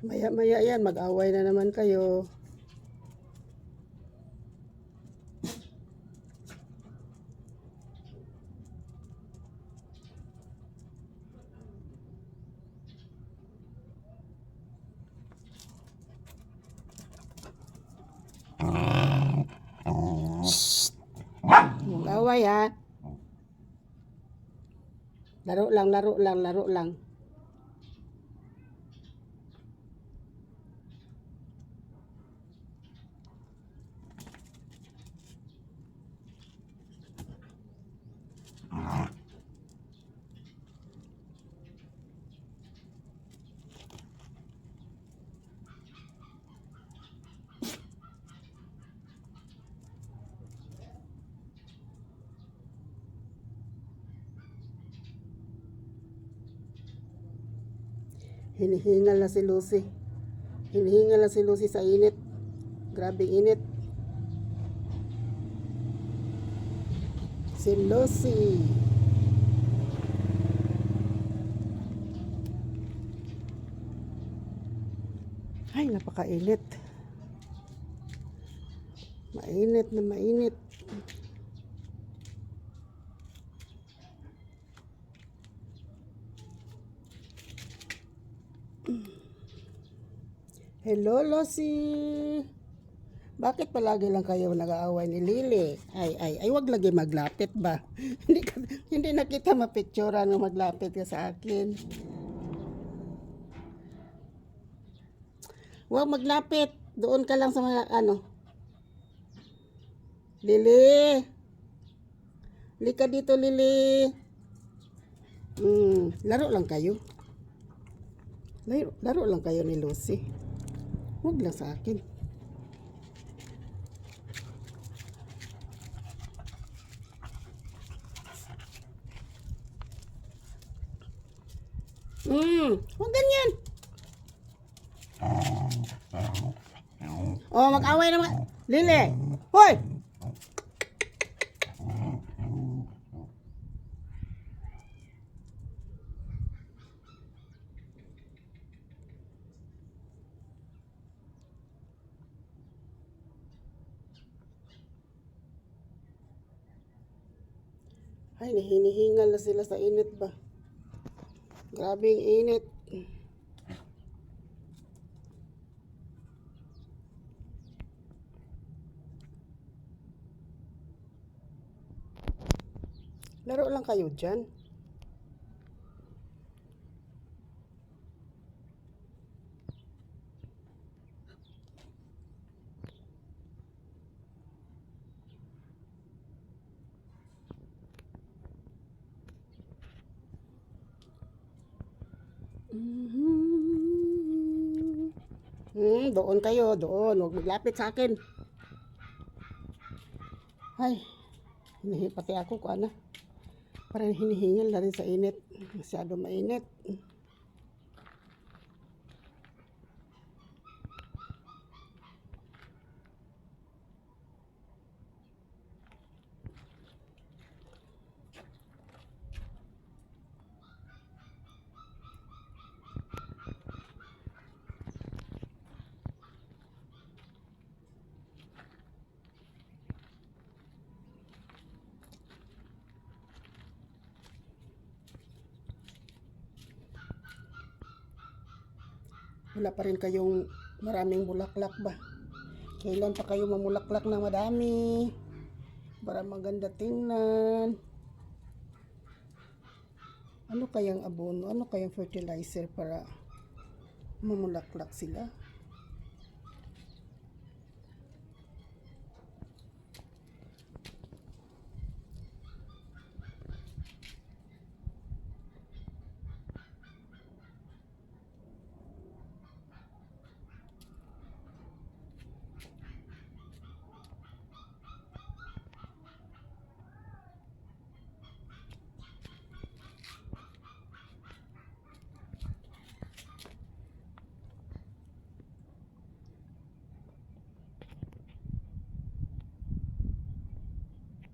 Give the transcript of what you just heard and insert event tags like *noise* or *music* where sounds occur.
Maya-maya yan, mag-away na naman kayo. Mag-away ha. Laro lang, laro lang, laro lang. Hinihingal na si Lucy. Hinihingal na si Lucy sa init. Grabe init. Si Lucy. Ay, napakainit. Mainit na mainit. Hello, Lucy. Bakit palagi lang kayo nag-aaway ni Lily? Ay, ay, ay, wag lagi maglapit ba? *laughs* hindi, hindi na kita mapicturean na maglapit ka sa akin. Wag maglapit. Doon ka lang sa mga, ano. Lily. Lika dito, Lily. Hmm, laro lang kayo. Laro, laro lang kayo ni Lucy. Huwag lang sa akin. Hmm, huwag ganyan. Oh, mag-away naman. Lili. Hoy! Ay, hinihingal na sila sa init ba? Grabe ang init. Laro lang kayo dyan. Hmm, doon kayo, doon. Huwag maglapit sa akin. Ay, hinihi pati ako ko ana. Parang hinihingal na rin sa init. Masyado mainit. Wala pa rin kayong maraming bulaklak ba? Kailan pa kayo mamulaklak na madami? Para maganda tingnan. Ano kayang abono? Ano kayang fertilizer para mamulaklak sila?